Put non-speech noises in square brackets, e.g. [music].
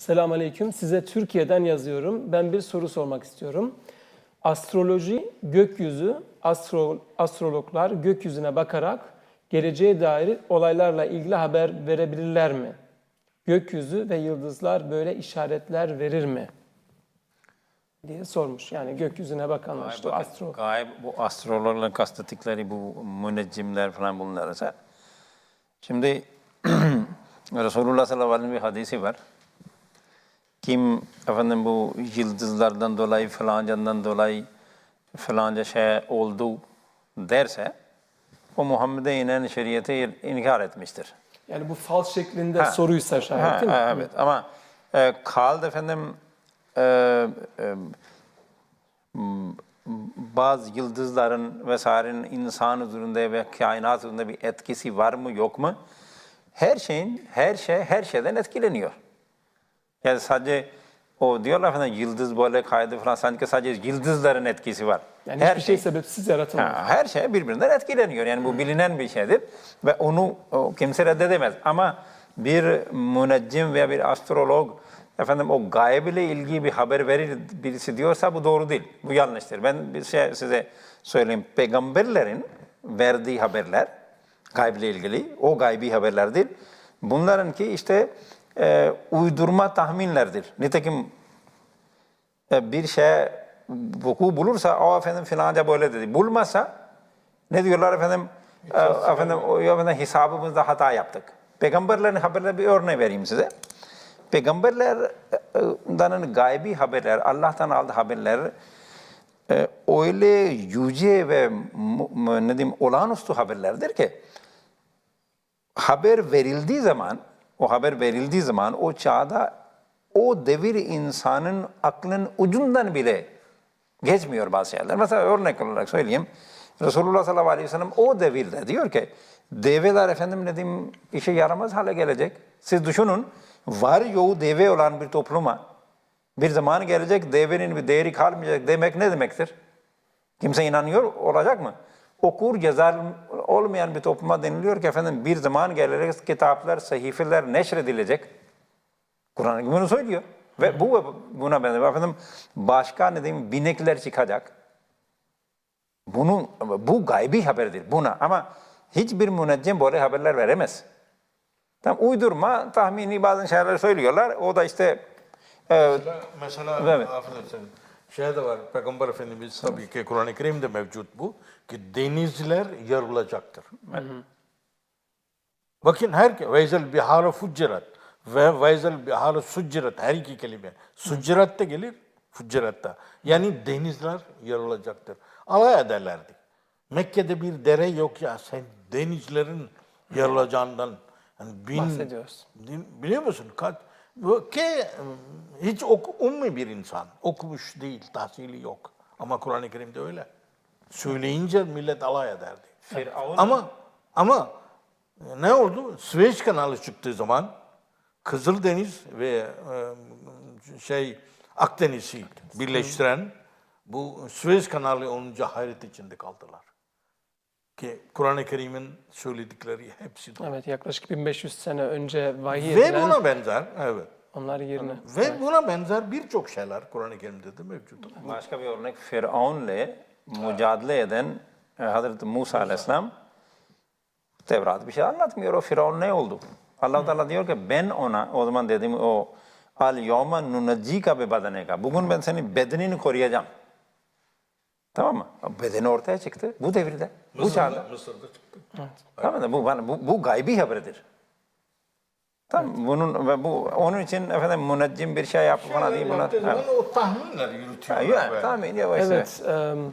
Selamünaleyküm. Size Türkiye'den yazıyorum. Ben bir soru sormak istiyorum. Astroloji, gökyüzü, astro, astrologlar gökyüzüne bakarak geleceğe dair olaylarla ilgili haber verebilirler mi? Gökyüzü ve yıldızlar böyle işaretler verir mi? diye sormuş. Yani gökyüzüne bakanlar işte astro. Gayb bu astrologların kastettikleri bu müneccimler falan bunlar ise. Şimdi [clears throat] Resulullah sallallahu aleyhi ve sellem bir hadisi var. Kim efendim bu yıldızlardan dolayı falancadan dolayı falanca şey oldu derse o Muhammed'e inen şeriyeti inkar etmiştir. Yani bu fal şeklinde Ha. soruysa şayet Ha, değil mi? ha, evet ama e, kaldı efendim e, e, bazı yıldızların vesairenin insan üzerinde ve kainat üzerinde bir etkisi var mı yok mu? Her şeyin, her şey her şeyden etkileniyor. Yani sadece o diyorlar efendim yıldız böyle kaydı falan sanki sadece yıldızların etkisi var. Yani her hiçbir şey sebepsiz yaratılmıyor. Ha, her şey birbirinden etkileniyor. Yani bu bilinen bir şeydir ve onu o, kimse reddedemez. Ama bir müneccim veya bir astrolog efendim o gayb ile ilgili bir haber verir birisi diyorsa bu doğru değil. Bu yanlıştır. Ben bir şey size söyleyeyim. Peygamberlerin verdiği haberler gayb ile ilgili o gaybi haberlerdir. Bunların ki işte e, uydurma tahminlerdir. Nitekim e, bir şey vuku bulursa o efendim filanca böyle dedi. Bulmazsa ne diyorlar efendim? E, efendim, o, efendim hesabımızda hata yaptık. Peygamberlerin haberleri bir örneği vereyim size. Peygamberlerden gaybi haberler, Allah'tan aldığı haberler e, öyle yüce ve ne diyeyim olağanüstü haberlerdir ki haber verildiği zaman, o haber verildiği zaman o çağda o devir insanın aklın ucundan bile geçmiyor bazı şeyler. Mesela örnek olarak söyleyeyim. Resulullah sallallahu aleyhi ve sellem o devirde diyor ki develer efendim ne diyeyim işe yaramaz hale gelecek. Siz düşünün var yoğu deve olan bir topluma bir zaman gelecek devenin bir değeri kalmayacak demek ne demektir? Kimse inanıyor olacak mı? Okur yazar olmayan bir topluma deniliyor ki efendim bir zaman gelecek kitaplar, sahifeler neşredilecek. Kerim bunu söylüyor. Ve bu buna benzer. Efendim başka ne diyeyim binekler çıkacak. Bunun, bu gaybi haberdir buna ama hiçbir müneccim böyle haberler veremez. Tam uydurma, tahmini bazı şeyler söylüyorlar. O da işte Mesela Evet. affedersin. Şey de var, Peygamber Efendimiz tabii ki Kur'an-ı Kerim'de mevcut bu. Ki denizler yarılacaktır. Bakın her Veyzel biharı fuccirat ve Veyzel biharı succirat her iki kelime. Succirat da gelir, fuccirat da. Yani denizler yarılacaktır. Alay ederlerdi. Mekke'de bir dere yok ya sen denizlerin yarılacağından yani bin, Bahsediyoruz. Din- Biliyor musun? Kaç, ki hiç ok, ummi bir insan. Okumuş değil, tahsili yok. Ama Kur'an-ı Kerim'de öyle. Söyleyince millet alay ederdi. Firavun- Ama ama ne oldu? Süveyş kanalı çıktığı zaman Kızıldeniz ve e, şey Akdeniz'i birleştiren bu Süveyş kanalı olunca hayret içinde kaldılar. Ki Kur'an-ı Kerim'in söyledikleri hepsi doğru. Evet yaklaşık 1500 sene önce vahiy Ve edilen buna benzer, evet. onlar yerine. Ve buna benzer birçok şeyler Kur'an-ı Kerim'de de mevcut. Başka bir örnek Firavun'la mücadele eden e, Hazreti Musa Aleyhisselam Tevrat bir şey anlatmıyor. O Firavun ne oldu? Allah Teala diyor ki ben ona o zaman dedim o al yawma nunaccika be badaneka. Bugün ben senin bedenini koruyacağım. Tamam mı? Bedeni ortaya çıktı. Bu devirde. Bu çağda. Mısır'da çıktı. Tamam mı? Bu, bana- bu, bu gaybi haberdir. Tamam bunun ve bu onun için efendim müneccim bir şey yap falan değil buna. Evet. o tahminler yürütüyorlar. Ha, ya, böyle. tahmin yavaş yavaş. Evet, em,